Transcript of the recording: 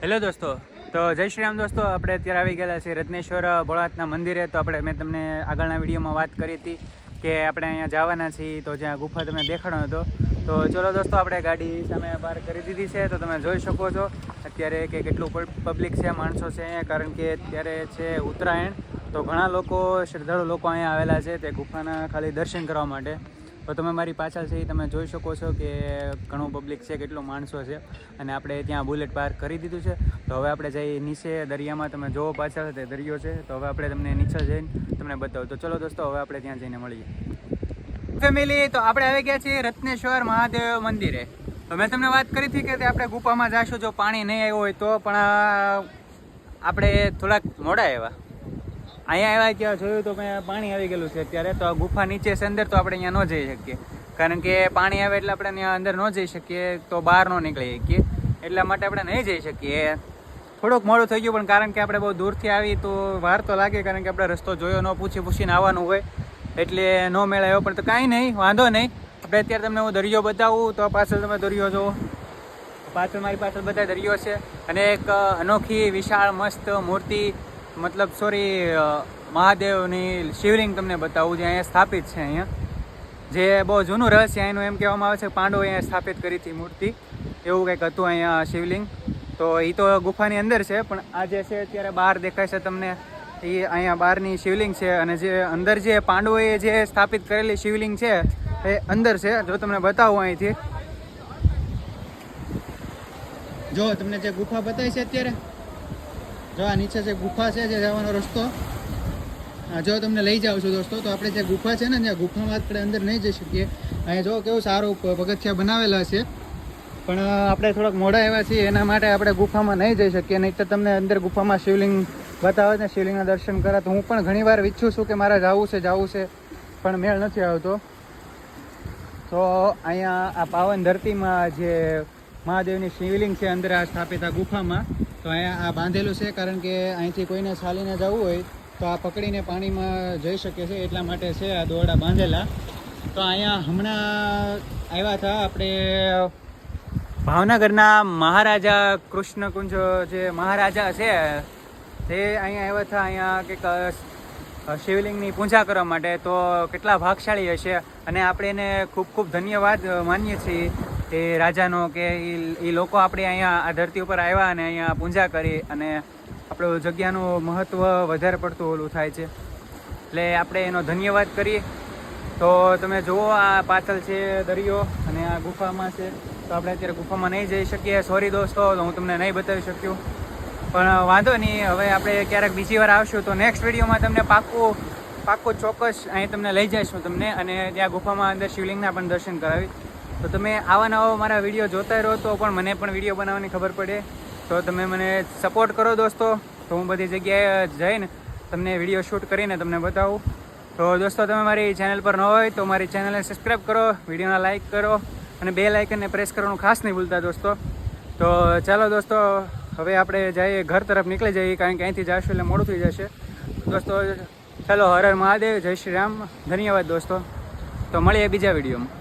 Hello દોસ્તો, તો જય શ્રી રામ દોસ્તો, આપણે અત્યારે આવી ગયેલા છીએ રત્નેશ્વર ભોળાનાથના મંદિરે, તો આપણે મેં તમને આગળના વિડીયોમાં વાત કરી હતી કે આપણે અહીંયા જવાના છીએ, તો જ્યાં ગુફા તમને દેખાડો હતો તો ચલો દોસ્તો, આપણે ગાડી સામે પાર્ક કરી દીધી છે, તો તમે જોઈ શકો છો અત્યારે કે કેટલું પબ્લિક છે, માણસો છે અહીંયા, કારણ કે અત્યારે છે ઉત્તરાયણ, તો ઘણા લોકો, શ્રદ્ધાળુ લોકો અહીંયા આવેલા છે તે ગુફાના ખાલી દર્શન કરવા માટે. તો તમે મારી પાછળ છે તમે જોઈ શકો છો કે ઘણું પબ્લિક છે, કેટલો માણસો છે. અને આપણે ત્યાં બુલેટ પાર્ક કરી દીધું છે. તો હવે આપણે જઈ નીચે દરિયામાં. તમે જોવો પાછળ તે દરિયો છે. તો હવે આપણે તમને નીચે જઈને તમને બતાવું. તો ચલો દોસ્તો, હવે આપણે ત્યાં જઈને મળીએ. ફેમિલી તો આપણે આવી ગયા છીએ રત્નેશ્વર મહાદેવ મંદિરે. તો મેં તમને વાત કરી હતી કે તે આપણે ગુફામાં જાશું. જો પાણી નહીં આવ્યું હોય તો પણ આપણે થોડાક મોડા આવ્યા. અહીંયા આવ્યા ત્યાં જોયું તો મેં પાણી આવી ગયેલું છે અત્યારે. તો ગુફા નીચે છે, અંદર તો આપણે અહીંયા ન જઈ શકીએ. કારણ કે પાણી આવે એટલે આપણે ત્યાં અંદર ન જઈ શકીએ, તો બહાર ન નીકળી શકીએ. એટલા માટે આપણે નહીં જઈ શકીએ. થોડુંક મોડું થઈ ગયું, પણ કારણ કે આપણે બહુ દૂરથી આવી તો વાર તો લાગે, કારણ કે આપણે રસ્તો જોયો, ન પૂછી પૂછીને આવવાનું હોય. એટલે ન મેળાયો, પણ તો કાંઈ નહીં, વાંધો નહીં. આપણે અત્યારે તમને હું દરિયો બતાવું, તો પાછળ તમે દરિયો જુઓ. પાછળ, મારી પાછળ બધા દરિયો છે. અને એક અનોખી, વિશાળ, મસ્ત મૂર્તિ મતલબ સોરી મહાદેવની શિવલિંગ તમને બતાવું, જે અહીંયા સ્થાપિત છે અહીંયા. જે બહુ જૂનું રહસ્ય, એનું એમ કહેવામાં આવે છે, પાંડવો અહીંયા સ્થાપિત કરી હતી મૂર્તિ. એવું કંઈક હતું અહીંયા શિવલિંગ. તો એ તો ગુફાની અંદર છે, પણ આ જે છે, અત્યારે બહાર દેખાય છે તમને. એ અહીંયા બહારની શિવલિંગ છે, અને જે અંદર જે પાંડવોએ જે સ્થાપિત કરેલી શિવલિંગ છે, એ અંદર છે, જો તમને બતાવું અહીંથી. જો, તમને જે ગુફા બતાવી છે અત્યારે? જો આ નીચે જે ગુફા છે, જે જવાનો રસ્તો. જો તમને લઈ જાઉં છું દોસ્તો, તો આપણે જે ગુફા છે ને, ત્યાં ગુફામાં આપણે અંદર નહીં જઈ શકીએ. અહીંયા જો કેવું સારું પગથિયા બનાવેલા છે. પણ આપણે થોડાક મોડા આવ્યા છીએ, એના માટે આપણે ગુફામાં નહીં જઈ શકીએ. નહીં તો તમને અંદર ગુફામાં શિવલિંગ બતાવે ને શિવલિંગના દર્શન કરા તો હું પણ ઘણીવાર ઈચ્છું છું કે મારે જવું છે જવું છે, પણ મેળ નથી આવતો. તો અહીંયા આ પાવન ધરતીમાં જે મહાદેવની શિવલિંગ છે, અંદર આ સ્થાપિત આ ગુફામાં. તો અહીંયા આ બાંધેલું છે, કારણ કે અહીંથી કોઈને ચાલીને જવું હોય તો આ પકડીને પાણીમાં જઈ શકે છે એટલા માટે છે આ દોરડા બાંધેલા. તો અહીંયા હમણાં આવ્યા હતા આપણે ભાવનગરના મહારાજા કૃષ્ણકુંજ જે મહારાજા છે, તે અહીંયા આવ્યા હતા, અહીંયા કંઈક શિવલિંગની પૂજા કરવા માટે. તો કેટલા ભાગશાળી હશે અને આપણે એને ખૂબ ખૂબ ધન્યવાદ માનીએ છીએ. એ રાજાનો કે એ લોકો આપણે અહીંયા આ ધરતી ઉપર આવ્યા અને અહીંયા પૂજા કરી અને આપણું જગ્યાનું મહત્ત્વ વધારે પડતું ઓલું થાય છે. એટલે આપણે એનો ધન્યવાદ કરીએ. તો તમે જુઓ આ પાછળ છે દરિયો અને આ ગુફામાં છે. તો આપણે અત્યારે ગુફામાં નહીં જઈ શકીએ. સોરી દોસ્તો, તો હું તમને નહીં બતાવી શક્યું. પણ વાંધો નહીં, હવે આપણે ક્યારેક બીજી વાર આવશું તો નેક્સ્ટ વિડીયોમાં તમને પાક્કું પાક્કું ચોક્કસ અહીં તમને લઈ જઈશું તમને અને ત્યાં ગુફામાં અંદર શિવલિંગના પણ દર્શન કરાવી તો તમે આવા નવા મારા વીડિયો જોતા રહો તો પણ મને પણ વીડિયો બનાવવાની ખબર પડે. તો તમે મને સપોર્ટ કરો દોસ્તો. તો હું બધી જગ્યાએ જઈને તમને વીડિયો શૂટ કરીને તમને બતાવું. તો દોસ્તો, તમે મારી ચેનલ પર ન હોય તો મારી ચેનલને સબસ્ક્રાઈબ કરો વિડીયોના લાઇક કરો અને બે લાઇકનને પ્રેસ કરવાનું ખાસ નહીં ભૂલતા દોસ્તો. તો ચાલો દોસ્તો, હવે આપણે જઈએ ઘર તરફ નીકળી જઈએ કારણ કે અહીંથી જઈશું એટલે મોડું થઈ જશે. દોસ્તો, ચાલો હર હર મહાદેવ, જય શ્રી રામ. ધન્યવાદ દોસ્તો. તો મળીએ બીજા વિડીયોમાં